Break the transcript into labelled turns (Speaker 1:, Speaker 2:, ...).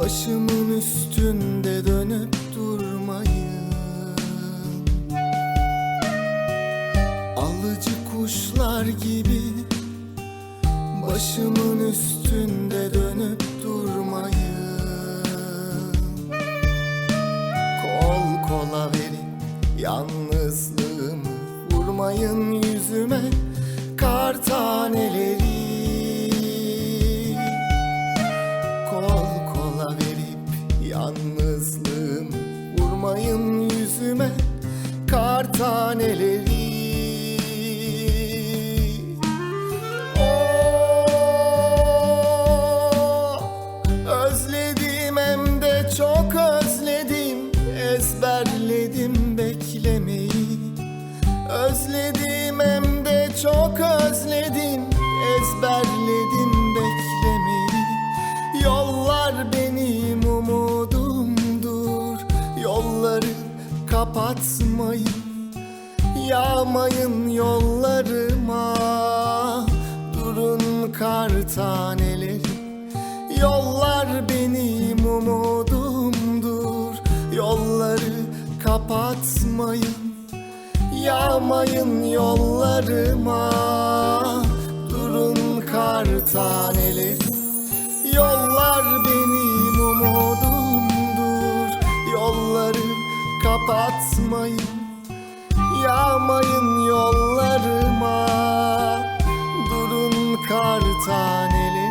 Speaker 1: Başımın üstünde dönüp durmayın. Alıcı kuşlar gibi Başımın üstünde dönüp durmayın. Kol kola verip yalnızlığımı Vurmayın yüzüme. Kar taneleri verip yalnızlığımı Vurmayın yüzüme kar taneleri. Oh, Özledim hem de çok özledim. Ezberledim beklemeyi. Özledim hem de çok kapatmayın Yağmayın yollarıma. Durun kar taneleri Yollar benim umudumdur. Yolları kapatmayın Yağmayın yollarıma. Durun kar taneleri Yollar kapatmayın Yağmayın yollarıma. Durun kar taneleri